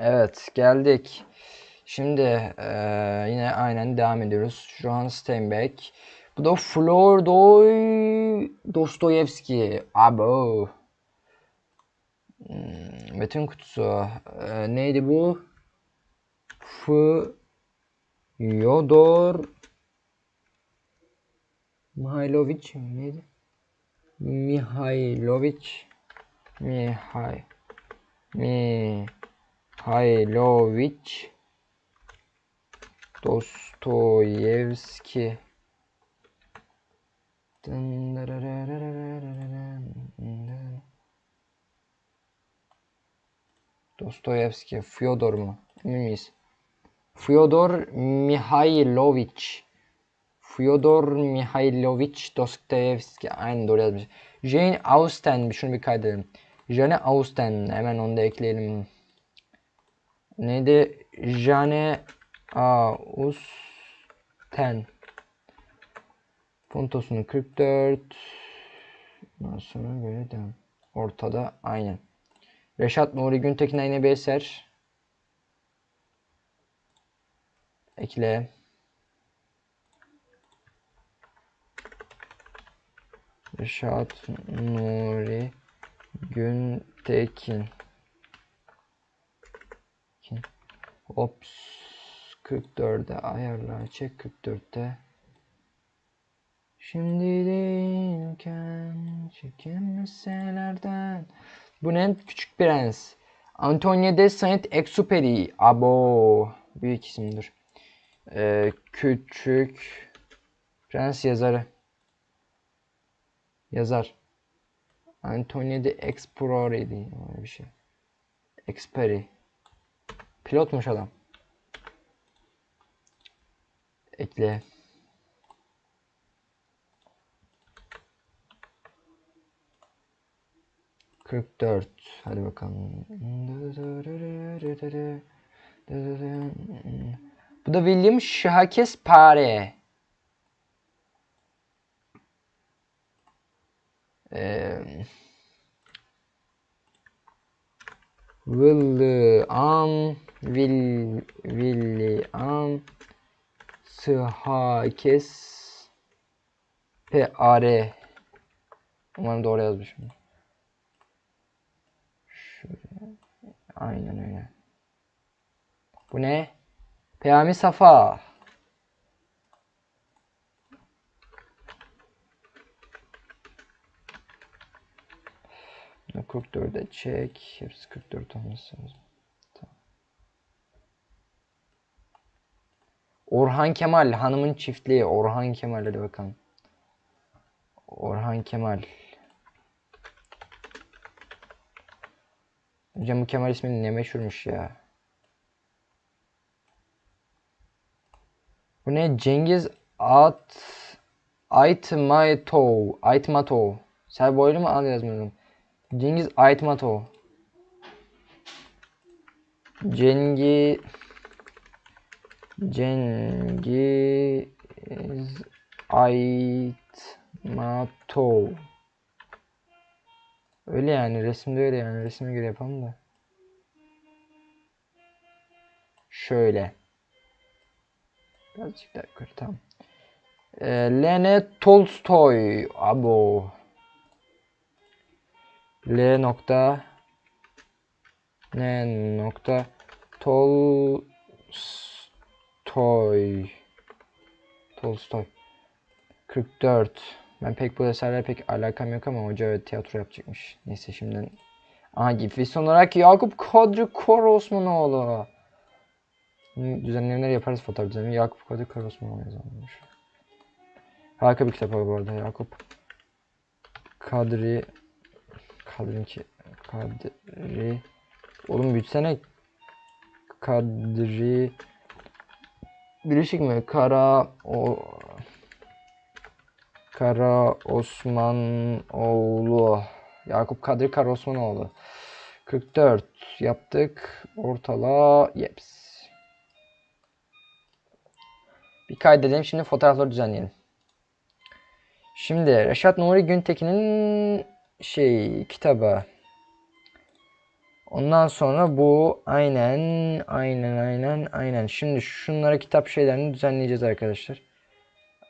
Evet geldik. Şimdi eee, yine aynen devam ediyoruz. Şu an Steinbeck. Bu da Flordoy Dostoyevski. Abo. Hmm, Metin kutusu. Eee, neydi bu? Fyodor Mihailovic neydi? Mihailovic Mihay Mihailovic Dostoyevski. Dostoyevski, Fyodor mu? Emin? Fyodor Mihailovic. Fyodor Mihailovic Dostoyevski. Aynen doğru yazmış. Jane Austen. Şunu bir kaydedelim. Jane Austen. Hemen onu da ekleyelim. Neydi? Jane Austen. Puntosunu 44. Ondan sonra böyle devam. Ortada aynen. Reşat Nuri Güntekin yine bir eser. Ekle. Reşat Nuri Güntekin. Ops. 44'e ayarla. Çek 44'te. Şimdi değilken çekilmeselerden. Bu ne? Küçük Prens. Antonio de Saint-Exupéry. Abo. Büyük isimdir. Ee, küçük Prens yazarı. Yazar. Antonio de. Öyle bir şey. Exupéry. Pilotmuş adam. Ekle. Kırk dört. Hadi bakalım. Bu da William Şahakes Pare. Ee, William Will William Şahakes Pare. Umarım doğru yazmışım. Şöyle. Aynen öyle. Bu ne? Peyami Safa. Bunu 44'e çek. Hepsi 44 olması. Orhan Kemal. Hanımın çiftliği. Orhan Kemal. Hadi bakalım. Orhan Kemal. Hocam bu Kemal ismi ne meşhurmuş ya. Bu ne? Cengiz At Aytmatov. Aytmatov. Sen boylu mu al yazmadım. Cengiz Aytmatov. Cengiz Cengiz Aytmatov. Öyle yani resimde öyle yani resme göre yapalım da. Şöyle. Birazcık daha yukarı tamam. Ee, Lene Tolstoy. Abo. L nokta N nokta Tolstoy. Tolstoy. 44. Ben pek bu eserlerle pek alakam yok ama hoca tiyatro yapacakmış. Neyse şimdiden. Aha gifis olarak Yakup Kadri Korosmanoğlu. Düzenlemeler yaparız fotoğraf düzenlemi. Yakup Kadri Korosmanoğlu yazılmış. Harika bir kitap bu arada Yakup. Kadri Kadrinki Kadri Oğlum büyütsene Kadri Birleşik mi? Kara o Kara Osmanoğlu. Yakup Kadri Kara Osmanoğlu. 44 yaptık. Ortala. Yeps. Bir kaydedelim. Şimdi fotoğrafları düzenleyelim. Şimdi Reşat Nuri Güntekin'in şey kitabı. Ondan sonra bu aynen aynen aynen aynen. Şimdi şunlara kitap şeylerini düzenleyeceğiz arkadaşlar.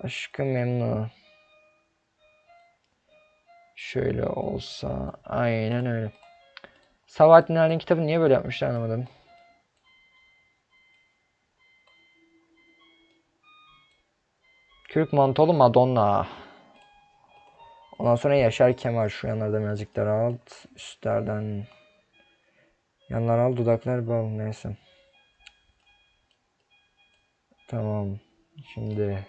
Aşkı memnun. Şöyle olsa aynen öyle. Sabahattin Ali'nin kitabı niye böyle yapmışlar anlamadım. Kürk mantolu Madonna. Ondan sonra Yaşar Kemal şu yanlarda birazcık daralt. Üstlerden yanlar al dudaklar bal neyse. Tamam. Şimdi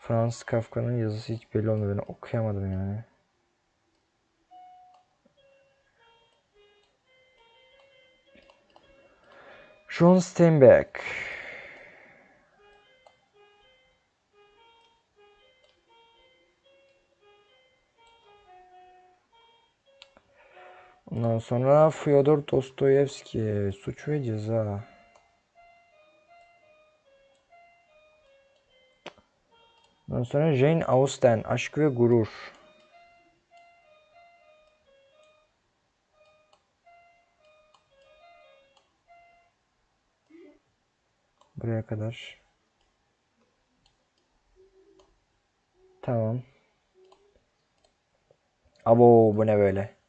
Franz Kafka'nın yazısı hiç belli olmuyor. Ben okuyamadım yani. John Steinbeck. Ondan sonra Fyodor Dostoyevski Suç ve Ceza. Ondan sonra Jane Austen Aşk ve Gurur. Buraya kadar. Tamam. Abo bu ne böyle?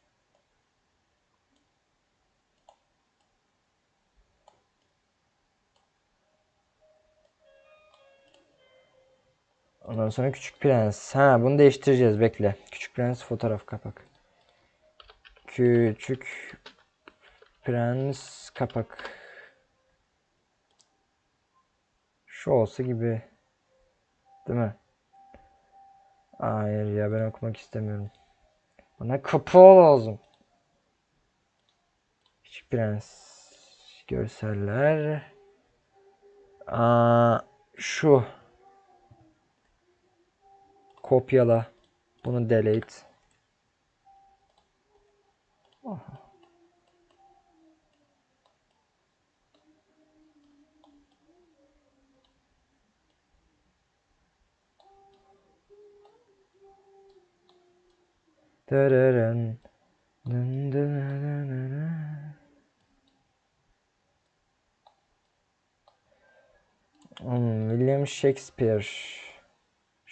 Ondan sonra Küçük Prens. Ha bunu değiştireceğiz bekle. Küçük Prens fotoğraf kapak. Küçük Prens kapak. Şu olsa gibi. Değil mi? Hayır ya ben okumak istemiyorum. Bana kapağı lazım. Küçük Prens. Görseller. Aa, şu kopyala. Bunu delete. Aha. Dararın. Hmm, William Shakespeare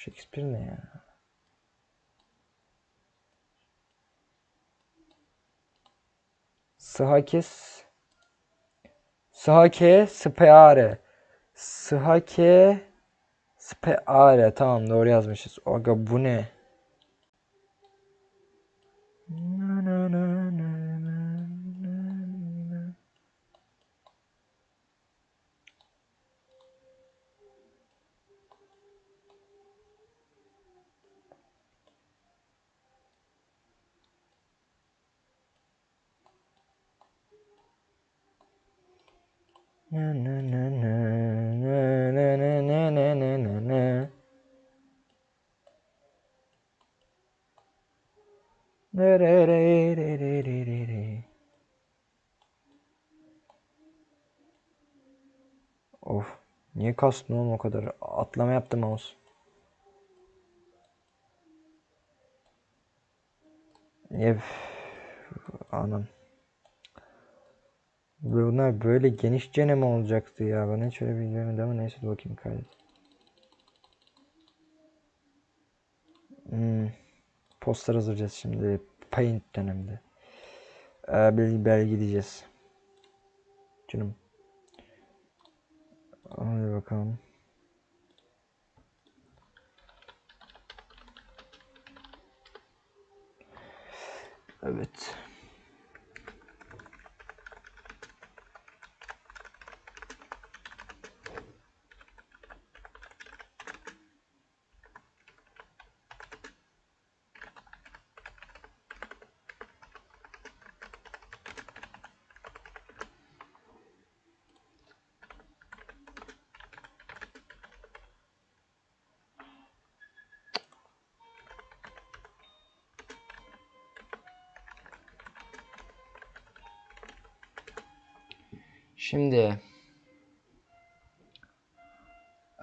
Shakespeare ne ya? Sıhakes Sıhake Speare Sıhake Speare Tamam doğru yazmışız. Aga bu ne? Na na na na na. Na na na na na na na na na na na na. Derererererere. Of. Niye kastın oğlum o kadar? Atlama yaptım mouse. Niye? Anam. Bunlar böyle genişçene mi olacaktı ya? Ben hiç öyle bilmiyorum ama neyse bakayım kaydet. Hmm. Poster hazırlayacağız şimdi. Paint döneminde. Ee, belge, belge diyeceğiz. Canım. Hadi bakalım. Evet. Şimdi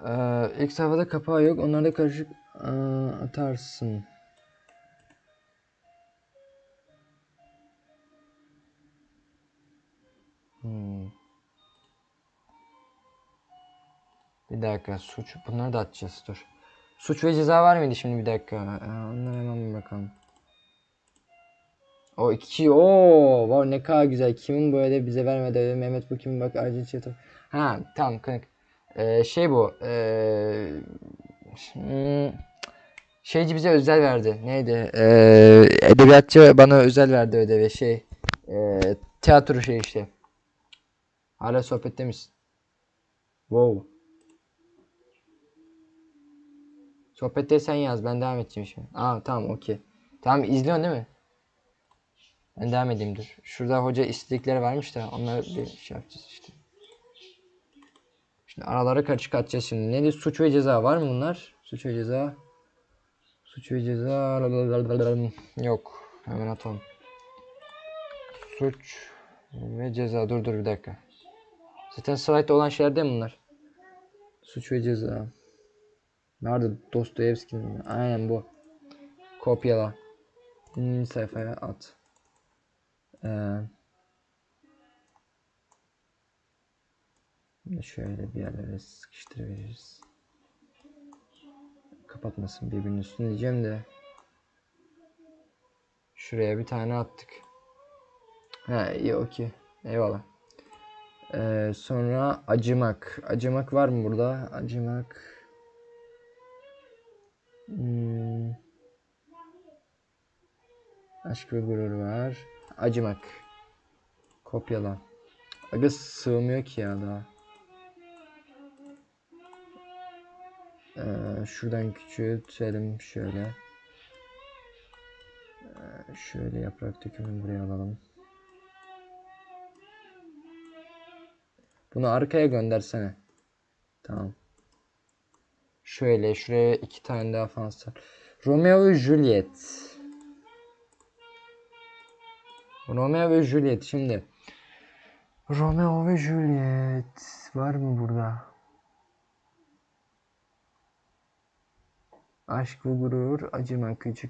ee, ilk sayfada kapağı yok. Onları da karışık ee, atarsın. Hmm. Bir dakika suç bunları da atacağız dur. Suç ve ceza var mıydı şimdi bir dakika? Ee, onlara hemen bir bakalım. O iki o wow, ne kadar güzel. Kimin bu ödevi bize vermedi Mehmet bu kimin bak acil çatı. Ha tamam kanka. Ee, şey bu. Ee, hmm, şeyci bize özel verdi. Neydi? Ee, edebiyatçı bana özel verdi ödevi şey. Ee, tiyatro şey işte. Hala sohbette misin? Wow. Sohbette sen yaz. Ben devam edeceğim şimdi. Aa tamam okey. Tamam izliyorsun değil mi? Ben devam edeyim dur. Şurada hoca istekleri varmış da onları bir şey yapacağız işte. Şimdi aralara karışık atacağız şimdi. Neydi? Suç ve ceza var mı bunlar? Suç ve ceza. Suç ve ceza. Yok. Hemen atalım. Suç ve ceza. Dur dur bir dakika. Zaten slaytta olan şeyler değil mi bunlar? Suç ve ceza. Nerede Dostoyevski'nin? Aynen bu. Kopyala. Hmm, sayfaya at. Ee, şöyle bir yerlere sıkıştırabiliriz. Kapatmasın birbirinin üstüne diyeceğim de. Şuraya bir tane attık. Ha iyi okey. Eyvallah. Ee, sonra acımak. Acımak var mı burada? Acımak. Hmm. Aşk ve gurur var. Acımak. Kopyala. Aga sığmıyor ki ya daha. Ee, şuradan küçültelim şöyle. Ee, şöyle yaprak dökümünü buraya alalım. Bunu arkaya göndersene. Tamam. Şöyle şuraya iki tane daha fazla. Romeo ve Juliet. Romeo ve Juliet şimdi. Romeo ve Juliet var mı burada? Aşk ve gurur, acıma küçük